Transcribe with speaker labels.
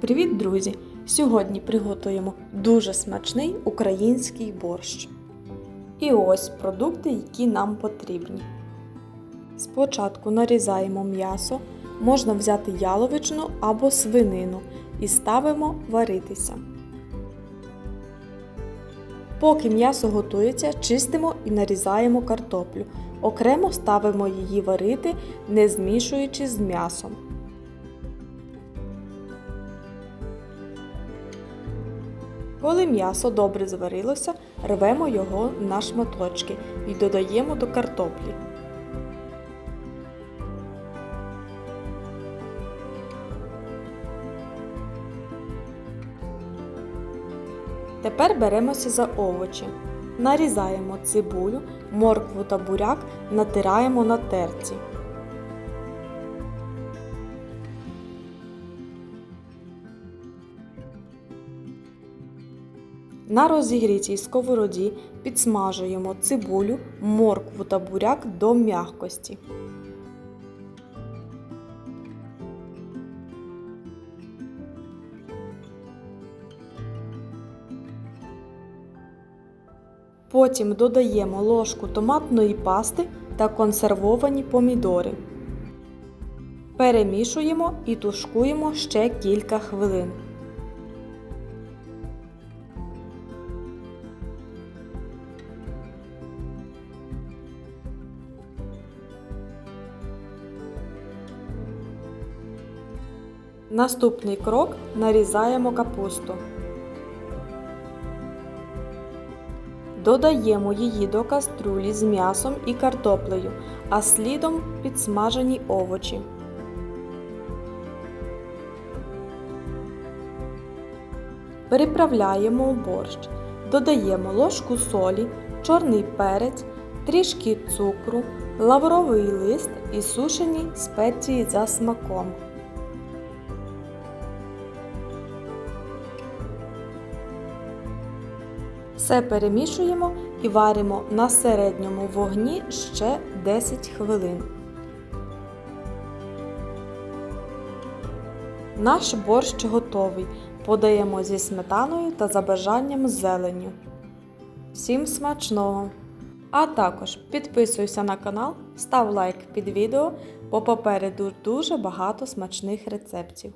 Speaker 1: Привіт, друзі! Сьогодні приготуємо дуже смачний український борщ. І ось продукти, які нам потрібні. Спочатку нарізаємо м'ясо, можна взяти яловичину або свинину і ставимо варитися. Поки м'ясо готується, чистимо і нарізаємо картоплю. Окремо ставимо її варити, не змішуючи з м'ясом. Коли м'ясо добре зварилося, рвемо його на шматочки і додаємо до картоплі. Тепер беремося за овочі. Нарізаємо цибулю, моркву та буряк, натираємо на терці. На розігрітій сковороді підсмажуємо цибулю, моркву та буряк до м'якості. Потім додаємо ложку томатної пасти та консервовані помідори. Перемішуємо і тушкуємо ще кілька хвилин. Наступний крок нарізаємо капусту. Додаємо її до каструлі з м'ясом і картоплею, а слідом підсмажені овочі. Переправляємо у борщ. Додаємо ложку солі, чорний перець, трішки цукру, лавровий лист і сушені спеції за смаком. Все перемішуємо і варимо на середньому вогні ще 10 хвилин. Наш борщ готовий. Подаємо зі сметаною та за бажанням з зеленню. Всім смачного! А також підписуйся на канал, став лайк під відео, бо попереду дуже багато смачних рецептів.